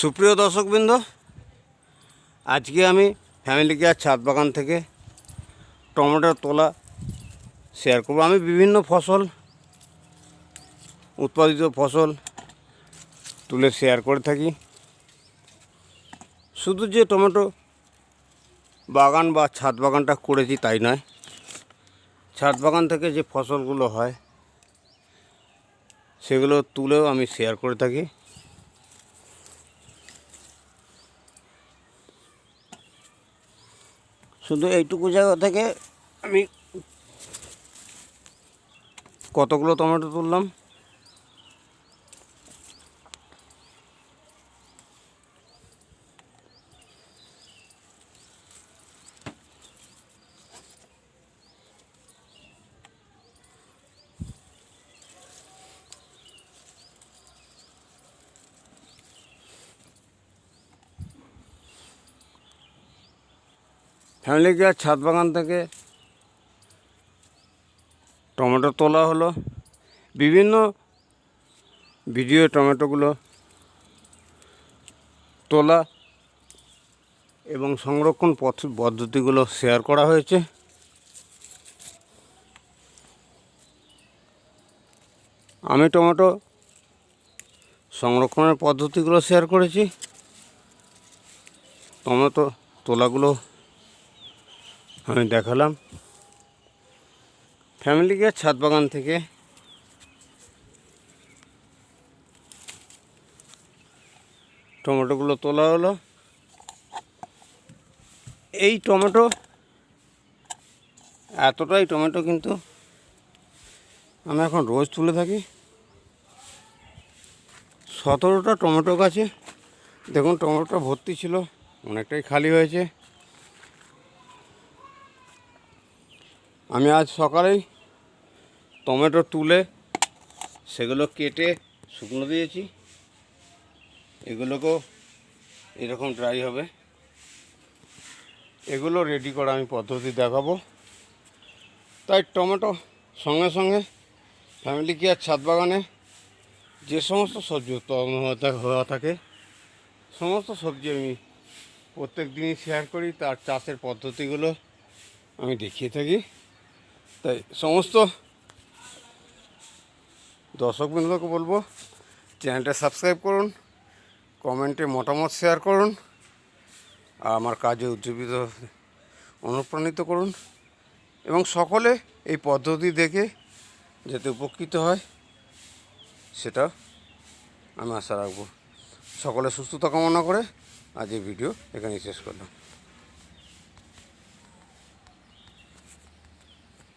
সুপ্রিয় দর্শকবৃন্দ, আজকে আমি ফ্যামিলি কেয়ার ছাদ বাগান থেকে টমেটোর তোলা শেয়ার করব। আমি বিভিন্ন ফসল, উৎপাদিত ফসল তুলে শেয়ার করে থাকি। শুধু যে টমেটো বাগান বা ছাদ বাগানটা করেছি তাই নয়। ছাদ বাগান থেকে যে ফসলগুলো হয়, সেগুলো তুলেও আমি শেয়ার করে থাকি। শুধু এইটুকু জায়গা থেকে আমি কতগুলো টমেটো তুললাম? ফ্যামিলি কেয়ার ছাদ বাগান থেকে টমেটো তোলা হলো। বিভিন্ন ভিডিও টমেটোগুলো তোলা এবং সংরক্ষণ পদ্ধতিগুলো শেয়ার করা হয়েছে। আমি টমেটো সংরক্ষণের পদ্ধতিগুলো শেয়ার করেছি। টমেটো তোলাগুলো আমি দেখালাম। ফ্যামিলি কেয়ার ছাদ বাগান থেকে। টমেটোগুলো তোলা হলো। এই টমেটো, এতটাই টমেটো কিন্তু আমি এখন রোজ তুলে থাকি। সতেরোটা টমেটো গাছে, দেখুন টমেটোটা ভর্তি ছিল, অনেকটাই খালি হয়েছে। আমি আজ সকালেই টমেটো তুলে সেগুলো কেটে শুকনো দিয়েছি। এগুলোকেও এরকম ড্রাই হবে। এগুলো রেডি করা আমি পদ্ধতি দেখাবো। তাই টমেটো সঙ্গে সঙ্গে ফ্যামিলি কেয়ার ছাদ বাগানে যে সমস্ত সবজি উৎপাদন হওয়া থাকে সমস্ত সবজি আমি প্রত্যেক দিনই শেয়ার করি। তার চাষের পদ্ধতিগুলো আমি দেখিয়ে থাকি। তাই সমস্ত দর্শকবৃন্দকে বলব, চ্যানেলটা সাবস্ক্রাইব করুন, কমেন্টে মতামত শেয়ার করুন, আর আমার কাজে উজ্জীবিত, অনুপ্রাণিত করুন, এবং সকলে এই পদ্ধতি দেখে যাতে উপকৃত হয়, সেটা আমি আশা রাখব। সকলে সুস্থতা কামনা করে আজ এই ভিডিও এখানেই শেষ করলাম।